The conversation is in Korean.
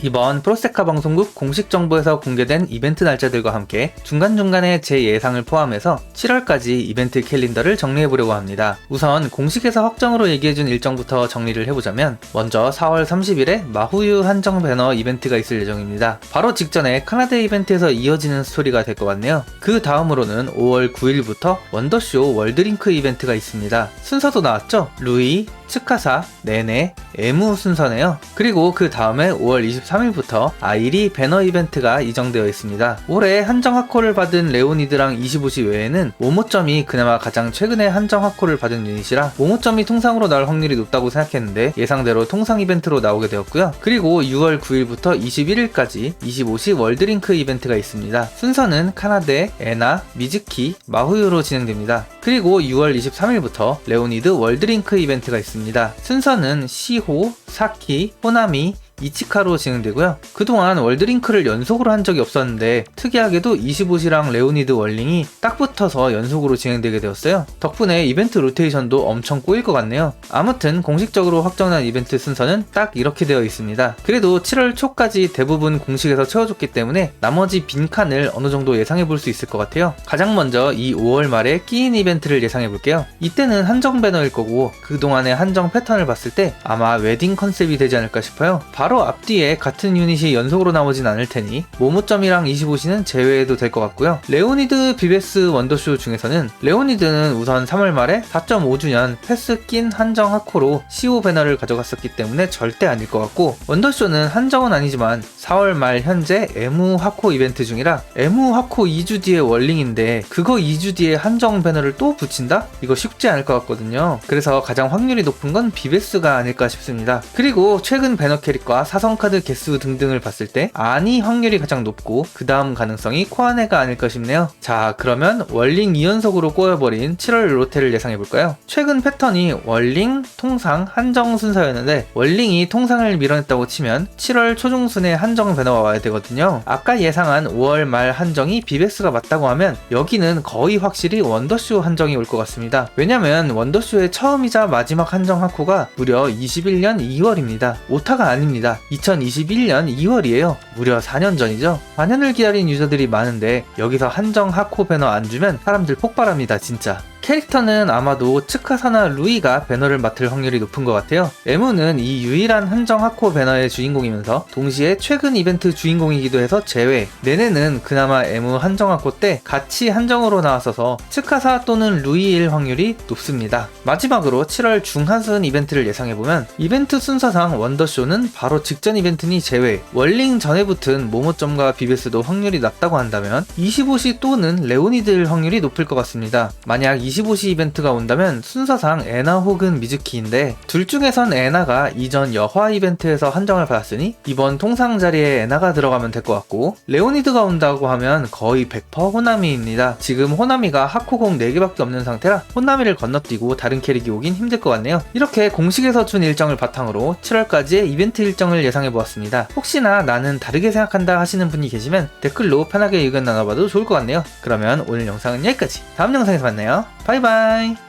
이번 프로세카 방송국 공식 정보에서 공개된 이벤트 날짜들과 함께 중간중간에 제 예상을 포함해서 7월까지 이벤트 캘린더를 정리해보려고 합니다. 우선 공식에서 확정으로 얘기해준 일정부터 정리를 해보자면 먼저 4월 30일에 마후유 한정 배너 이벤트가 있을 예정입니다. 바로 직전에 카나다 이벤트에서 이어지는 스토리가 될 것 같네요. 그 다음으로는 5월 9일부터 원더쇼 월드링크 이벤트가 있습니다. 순서도 나왔죠? 루이, 츠카사, 네네, 에무 순서네요. 그리고 그 다음에 5월 23일부터 아이리 배너 이벤트가 이정되어 있습니다. 올해 한정 하코를 받은 레오니드랑 25시 외에는 모모점이 그나마 가장 최근에 한정 하코를 받은 유닛이라 모모점이 통상으로 나올 확률이 높다고 생각했는데 예상대로 통상 이벤트로 나오게 되었고요. 그리고 6월 9일부터 21일까지 25시 월드링크 이벤트가 있습니다. 순서는 카나데, 에나, 미즈키, 마후유로 진행됩니다. 그리고 6월 23일부터 레오니드 월드링크 이벤트가 있습니다. 순서는 시호, 사키, 호나미, 이치카로 진행되고요. 그동안 월드링크를 연속으로 한 적이 없었는데 특이하게도 25시랑 레오니드 월링이 딱 붙어서 연속으로 진행되게 되었어요. 덕분에 이벤트 로테이션도 엄청 꼬일 것 같네요. 아무튼 공식적으로 확정한 이벤트 순서는 딱 이렇게 되어 있습니다. 그래도 7월 초까지 대부분 공식에서 채워줬기 때문에 나머지 빈칸을 어느 정도 예상해 볼 수 있을 것 같아요. 가장 먼저 이 5월 말에 끼인 이벤트를 예상해 볼게요. 이때는 한정 배너일 거고 그동안의 한정 패턴을 봤을 때 아마 웨딩 컨셉이 되지 않을까 싶어요. 바로 앞뒤에 같은 유닛이 연속으로 나오진 않을 테니 모모점이랑 25시는 제외해도 될 것 같고요. 레오니드 비베스 원더쇼 중에서는 레오니드는 우선 3월 말에 4.5주년 패스 낀 한정 하코로 CO 배너를 가져갔었기 때문에 절대 아닐 것 같고 원더쇼는 한정은 아니지만 4월 말 현재 에무 하코 이벤트 중이라 에무 하코 2주 뒤에 월링인데 그거 2주 뒤에 한정 배너를 또 붙인다? 이거 쉽지 않을 것 같거든요. 그래서 가장 확률이 높은 건 비베스가 아닐까 싶습니다. 그리고 최근 배너 캐릭과 사성카드 개수 등등을 봤을 때 아니 확률이 가장 높고 그 다음 가능성이 코아네가 아닐까 싶네요. 자 그러면 월링 2연속으로 꼬여버린 7월 로테를 예상해볼까요? 최근 패턴이 월링, 통상, 한정 순서였는데 월링이 통상을 밀어냈다고 치면 7월 초중순에 한정 배너가 와야 되거든요. 아까 예상한 5월 말 한정이 비베스가 맞다고 하면 여기는 거의 확실히 원더쇼 한정이 올 것 같습니다. 왜냐면 원더쇼의 처음이자 마지막 한정 하코가 무려 21년 2월입니다. 오타가 아닙니다. 2021년 2월이에요. 무려 4년 전이죠. 4년을 기다린 유저들이 많은데 여기서 한정 하코 배너 안 주면 사람들 폭발합니다, 진짜. 캐릭터는 아마도 츠카사나 루이가 배너를 맡을 확률이 높은 것 같아요. 에무는 이 유일한 한정 하코 배너의 주인공이면서 동시에 최근 이벤트 주인공이기도 해서 제외. 네네는 그나마 에무 한정 하코 때 같이 한정으로 나왔어서 츠카사 또는 루이일 확률이 높습니다. 마지막으로 7월 중하순 이벤트를 예상해보면 이벤트 순서상 원더쇼는 바로 직전 이벤트니 제외. 월링 전에 붙은 모모점과 비베스도 확률이 낮다고 한다면 25시 또는 레오니드일 확률이 높을 것 같습니다. 만약 25시 이벤트가 온다면 순서상 에나 혹은 미즈키인데 둘 중에선 에나가 이전 여화 이벤트에서 한정을 받았으니 이번 통상 자리에 에나가 들어가면 될 것 같고 레오니드가 온다고 하면 거의 100% 호나미입니다. 지금 호나미가 하코공 4개밖에 없는 상태라 호나미를 건너뛰고 다른 캐릭이 오긴 힘들 것 같네요. 이렇게 공식에서 준 일정을 바탕으로 7월까지의 이벤트 일정을 예상해 보았습니다. 혹시나 나는 다르게 생각한다 하시는 분이 계시면 댓글로 편하게 의견 나눠봐도 좋을 것 같네요. 그러면 오늘 영상은 여기까지. 다음 영상에서 만나요. 바이바이.